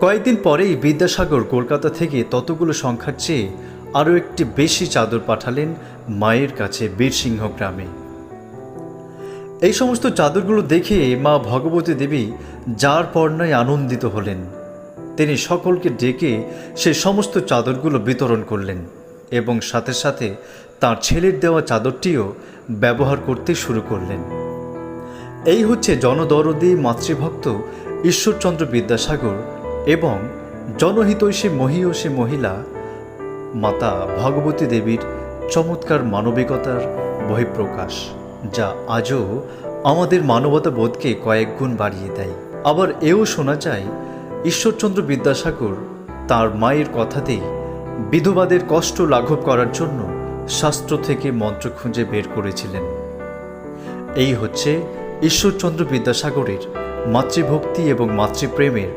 কয়েকদিন পরেই বিদ্যাসাগর কলকাতা থেকে ততগুলো সংখ্যার চেয়ে আরও একটি বেশি চাদর পাঠালেন মায়ের কাছে বীরসিংহ গ্রামে। এই সমস্ত চাদরগুলো দেখে মা ভগবতী দেবী যার পর্ণায় আনন্দিত হলেন। তিনি সকলকে ডেকে সে সমস্ত চাদরগুলো বিতরণ করলেন এবং সাথে সাথে তার ছেলের দেওয়া চাদরটিও ব্যবহার করতে শুরু করলেন। এই হচ্ছে জনদরদি মাতৃভক্ত ঈশ্বরচন্দ্র বিদ্যাসাগর এবং জনহিতৈষী মহীয়সী মহিলা মাতা ভগবতী দেবীর চমৎকার মানবিকতার বহিঃপ্রকাশ, যা আজও আমাদের মানবতা বোধকে কয়েক গুণ বাড়িয়ে দেয়। আবার এও শোনা যায়, ঈশ্বরচন্দ্র বিদ্যাসাগর তার মায়ের কথাতেই বিধবাদের কষ্ট লাঘব করার জন্য শাস্ত্র থেকে মন্ত্র খুঁজে বের করেছিলেন। এই হচ্ছে ঈশ্বরচন্দ্র বিদ্যাসাগরের মাতৃভক্তি এবং মাতৃপ্রেমের